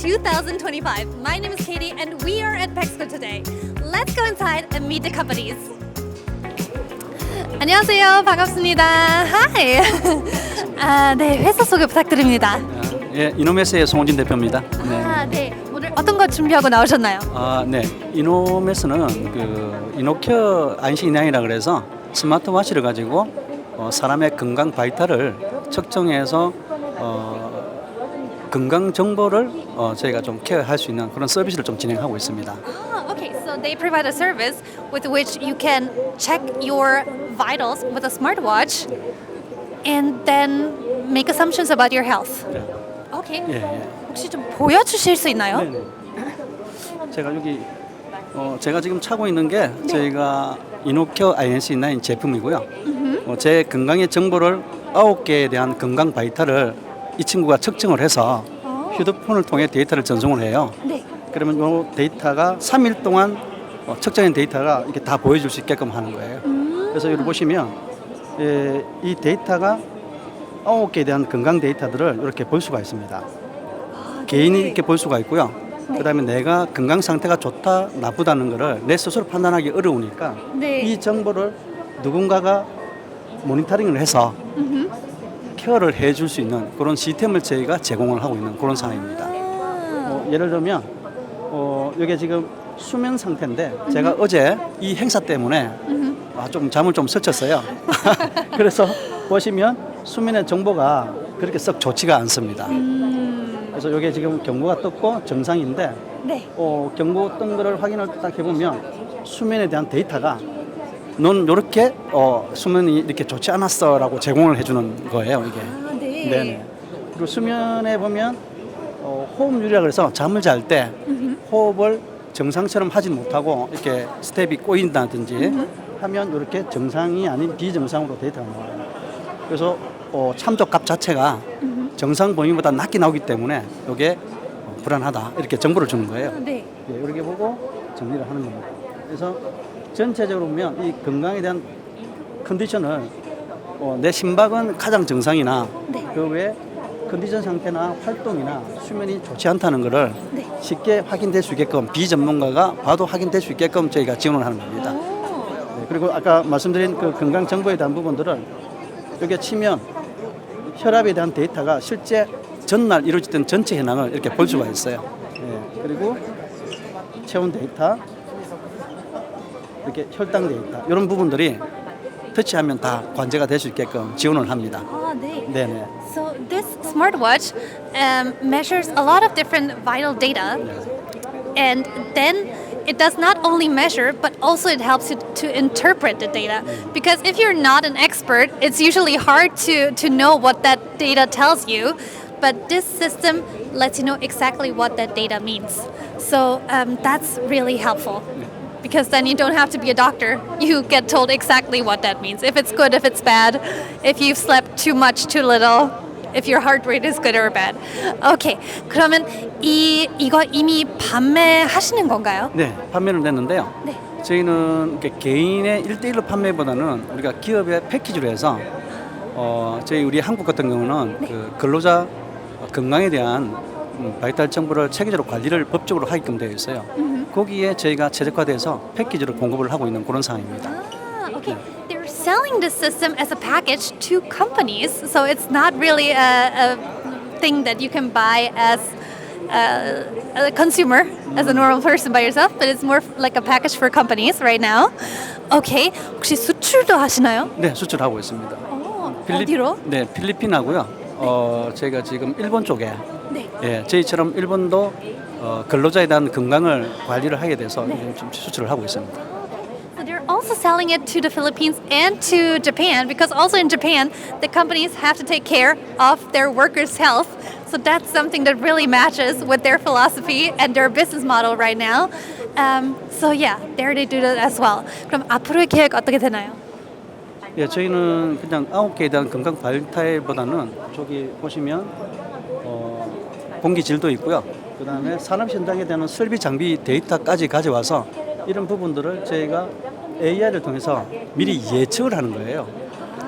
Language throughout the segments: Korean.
2025. My name is Katie, and we are at Pexco today. Let's go inside and meet the companies. 안녕하세요. 반갑습니다. Hi. 아, 네, 회사 소개 부탁드립니다. 예, 이노메스의 송진 대표입니다. 네. 아, 네. 오늘 어떤 거 준비하고 나오셨나요? 아, 네. 이노메스는 그 이노케어 안심 인양이라 그래서 스마트워치를 가지고 어, 사람의 건강 바이탈을 측정해서 어, 건강 정보를 어, 저희가 좀 케어할 수 있는 그런 서비스를 좀 진행하고 있습니다. Ah, okay, so they provide a service with which you can check your vitals with a smartwatch and then make assumptions about your health. Okay. 예, 예. 혹시 좀 보여주실 수 있나요? 네 네. 제가 여기 어, 제가 지금 차고 있는 게 저희가 이노케어 INC9 제품이고요. 어, 제 건강의 정보를 아홉 개에 대한 건강 바이탈을 이 친구가 측정을 해서 어. 휴대폰을 통해 데이터를 전송을 해요. 네. 그러면 이 데이터가 3일 동안 어, 측정한 데이터가 이렇게 다 보여줄 수 있게끔 하는 거예요. 그래서 여기 보시면 예, 이 데이터가 아홉 개에 대한 건강 데이터들을 이렇게 볼 수가 있습니다. 개인이 이렇게 볼 수가 있고요. 그다음에 내가 건강 상태가 좋다 나쁘다는 거를 내 스스로 판단하기 어려우니까 네. 이 정보를 누군가가 모니터링을 해서 케어를 해줄 수 있는 그런 시스템을 저희가 제공을 하고 있는 그런 상황입니다. 아, 어, 예를 들면 어, 이게 지금 수면 상태인데 제가 어제 이 행사 때문에 아, 좀 잠을 좀 설쳤어요. 그래서 보시면 수면의 정보가 그렇게 썩 좋지가 않습니다. 그래서 이게 지금 경고가 떴고 정상인데 네. 어, 경고 뜬 거를 확인을 딱 해보면 수면에 대한 데이터가 넌 이렇게 어, 수면이 이렇게 좋지 않았어라고 제공을 해주는 거예요 이게. 아, 네. 네네. 그리고 수면에 보면 어, 호흡율이라 그래서 잠을 잘 때 호흡을 정상처럼 하지 못하고 이렇게 스텝이 꼬인다든지 하면 이렇게 정상이 아닌 비정상으로 데이터가 나와요. 그래서 어, 참조값 자체가 정상 범위보다 낮게 나오기 때문에 이게 어, 불안하다 이렇게 정보를 주는 거예요. 네. 예, 이렇게 보고 정리를 하는 겁니다. 그래서 전체적으로 보면 이 건강에 대한 컨디션을 어, 내 심박은 가장 정상이나 네. 그 외에 컨디션 상태나 활동이나 수면이 좋지 않다는 것을 네. 쉽게 확인될 수 있게끔 비전문가가 봐도 확인될 수 있게끔 저희가 지원을 하는 겁니다. 오. 네, 그리고 아까 말씀드린 그 건강 정보에 대한 부분들을 여기에 치면 혈압에 대한 데이터가 실제 전날 이루어졌던 전체 현황을 이렇게 볼 수가 있어요. 예, 그리고 체온 데이터, 이렇게 혈당 데이터 이런 부분들이 터치하면 다 관제가 될 수 있게끔 지원을 합니다. 아, 네. 네네. So this smartwatch um, measures a lot of different vital data, and then it does not only measure, but also it helps you to interpret the data. Because if you're not an expert, it's usually hard to to know what that data tells you. But this system lets you know exactly what that data means. So um, that's really helpful. Because then you don't have to be a doctor. You get told exactly what that means. If it's good, if it's bad, if you've slept too much, too little, if your heart rate is good or bad. 오케이. 그러면 이 이거 이미 판매하시는 건가요? 네, 판매를 냈는데요. 네. 저희는 이렇게 개인의 1대1로 판매보다는 우리가 기업의 패키지로 해서 어, 저희 우리 한국 같은 경우는 그 근로자 건강에 대한 음, 바이탈 정보를 체계적으로 관리를 법적으로 하게끔 되어 있어요. 거기에 저희가 최적화돼서 패키지로 공급을 하고 있는 그런 상황입니다. Ah, okay. They're selling this system as a package to companies, so it's not really a, a thing that you can buy as a, a consumer, as a normal person by yourself, but it's more like a package for companies right now. Okay. 혹시 수출도 하시나요? 네, 수출하고 있습니다. 어, 필리- 어디로? 네, 필리핀하고요. 어, 저희가 지금 일본 쪽에 네. 예, 저희처럼 일본도 어, 근로자에 대한 건강을 관리를 하게 돼서 좀 수출을 하고 있습니다. So they're also selling it to the Philippines and to Japan because also in Japan the companies have to take care of their workers' health. So that's something that really matches with their philosophy and their business model right now. Um, so yeah, there they do that as well. 그럼 앞으로의 계획 어떻게 되나요? 예, 저희는 그냥 아홉 개에 대한 건강 발달보다는 저기 보시면 어, 공기 질도 있고요. 그 다음에 산업 현장에 대한 설비 장비 데이터까지 가져와서 이런 부분들을 저희가 AI를 통해서 미리 예측을 하는 거예요.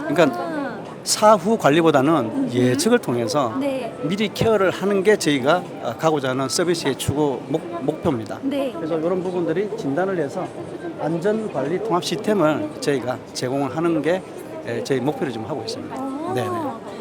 그러니까 사후 관리보다는 예측을 통해서 네. 미리 케어를 하는 게 저희가 어, 가고자 하는 서비스의 추구 목, 목표입니다. 네. 그래서 이런 부분들이 진단을 해서 안전 관리 통합 시스템을 저희가 제공을 하는 게 에, 저희 목표를 좀 하고 있습니다. 네, 네. So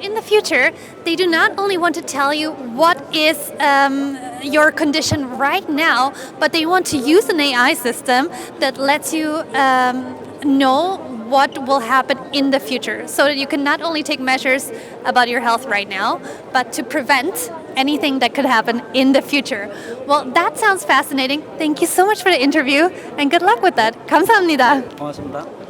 in the future, they do not only want to tell you what is um, your condition right now, but they want to use an AI system that lets you um, know what will happen in the future, so that you can not only take measures about your health right now, but to prevent anything that could happen in the future. Well, that sounds fascinating. Thank you so much for the interview, and good luck with that. 감사합니다. 고맙습니다.